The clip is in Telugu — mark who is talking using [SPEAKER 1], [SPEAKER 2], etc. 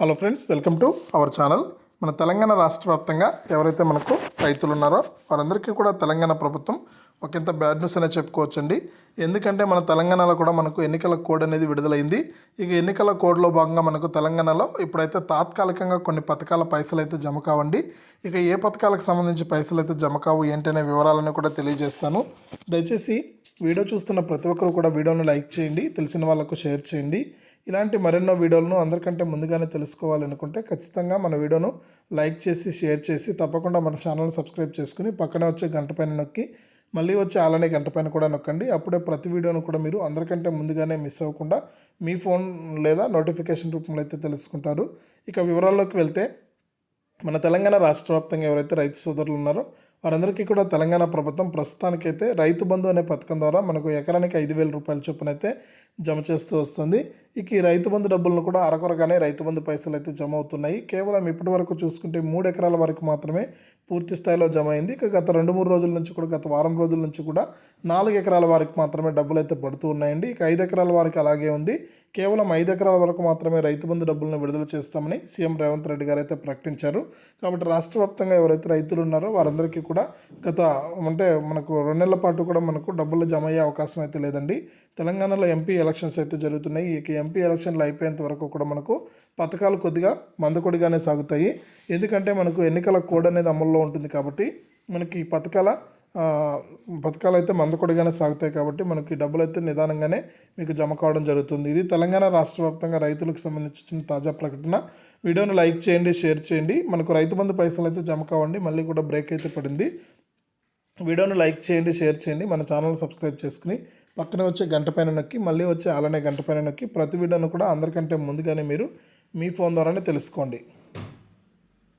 [SPEAKER 1] Hello friends welcome to our channel మన తెలంగాణ రాష్ట్ర వ్యాప్తంగా ఎవరైతే మనకు రైతులు ఉన్నారో వారందరికీ కూడా తెలంగాణ ప్రభుత్వం ఒకంత బ్యాడ్ న్యూస్ అనే చెప్పుకోవచ్చండి. ఎందుకంటే మన తెలంగాణలో కూడా మనకు ఎన్నికల కోడ్ అనేది విడుదలైంది. ఇక ఎన్నికల కోడ్లో భాగంగా మనకు తెలంగాణలో ఇప్పుడైతే తాత్కాలికంగా కొన్ని పథకాల పైసలు అయితే జమ కావండి. ఇక ఏ పథకాలకు సంబంధించి పైసలు అయితే జమ కావు ఏంటనే వివరాలను కూడా తెలియజేస్తాను. దయచేసి వీడియో చూస్తున్న ప్రతి ఒక్కరు కూడా వీడియోను లైక్ చేయండి తెలిసిన వాళ్ళకు షేర్ చేయండి. ఇలాంటి మరెన్నో వీడియోలను అందరికంటే ముందుగానే తెలుసుకోవాలనుకుంటే ఖచ్చితంగా మన వీడియోను లైక్ చేసి షేర్ చేసి తప్పకుండా మన ఛానల్ సబ్స్క్రైబ్ చేసుకుని పక్కనే వచ్చే గంట పైన నొక్కి మళ్ళీ వచ్చే అలానే గంట పైన కూడా నొక్కండి. అప్పుడే ప్రతి వీడియోను కూడా మీరు అందరికంటే ముందుగానే మిస్ అవ్వకుండా మీ ఫోన్ లేదా నోటిఫికేషన్ రూపంలో అయితే తెలుసుకుంటారు. ఇక వివరాల్లోకి వెళ్తే మన తెలంగాణ రాష్ట్ర వ్యాప్తంగా ఎవరైతే రైతు సోదరులు ఉన్నారో వారందరికీ కూడా తెలంగాణ ప్రభుత్వం ప్రస్తుతానికైతే రైతు బంధు అనే పథకం ద్వారా మనకు ఎకరానికి ఐదు వేల రూపాయల చొప్పున అయితే జమ చేస్తూ వస్తుంది. ఇక ఈ రైతు బంధు డబ్బులను కూడా అరకొరగానే రైతు బంధు పైసలు అయితే జమ అవుతున్నాయి. కేవలం ఇప్పటి వరకు చూసుకుంటే మూడు ఎకరాల వరకు మాత్రమే పూర్తి స్థాయిలో జమ అయింది ఇక గత రెండు మూడు రోజుల నుంచి కూడా గత వారం రోజుల నుంచి కూడా నాలుగు ఎకరాల వారికి మాత్రమే డబ్బులు అయితే పడుతూ ఉన్నాయండి. ఇక ఐదు ఎకరాల వారికి అలాగే ఉంది. కేవలం ఐదు ఎకరాల వరకు మాత్రమే రైతు బంధు డబ్బులను విడుదల చేస్తామని సీఎం రేవంత్ రెడ్డి గారు అయితే ప్రకటించారు. కాబట్టి రాష్ట్ర వ్యాప్తంగా ఎవరైతే రైతులు ఉన్నారో వారందరికీ కూడా గత అంటే మనకు రెండు నెలల పాటు కూడా మనకు డబ్బులు జమ అయ్యే అవకాశం అయితే లేదండి. తెలంగాణలో ఎంపీ ఎలక్షన్స్ అయితే జరుగుతున్నాయి. ఇక ఎంపీ ఎలక్షన్లు అయిపోయేంత వరకు కూడా మనకు పథకాలు కొద్దిగా మందకొడిగానే సాగుతాయి. ఎందుకంటే మనకు ఎన్నికల కోడ్ అనేది అమల్లో ఉంటుంది కాబట్టి మనకి ఈ పథకాల పథకాలు అయితే మందకొడిగానే సాగుతాయి కాబట్టి మనకి డబ్బులు అయితే నిదానంగానే మీకు జమ కావడం జరుగుతుంది. ఇది తెలంగాణ రాష్ట్ర వ్యాప్తంగా రైతులకు సంబంధించిన తాజా ప్రకటన. వీడియోను లైక్ చేయండి షేర్ చేయండి. మనకు రైతు బంధు పైసలు అయితే జమ కావండి మళ్ళీ కూడా బ్రేక్ అయితే పడింది. వీడియోను లైక్ చేయండి షేర్ చేయండి. మన ఛానల్ సబ్స్క్రైబ్ చేసుకుని పక్కనే వచ్చే గంట పైన నొక్కి మళ్ళీ వచ్చే అలానే గంట పైన నొక్కి ప్రతి వీడియోను కూడా అందరికంటే ముందుగానే మీరు మీ ఫోన్ ద్వారానే తెలుసుకోండి.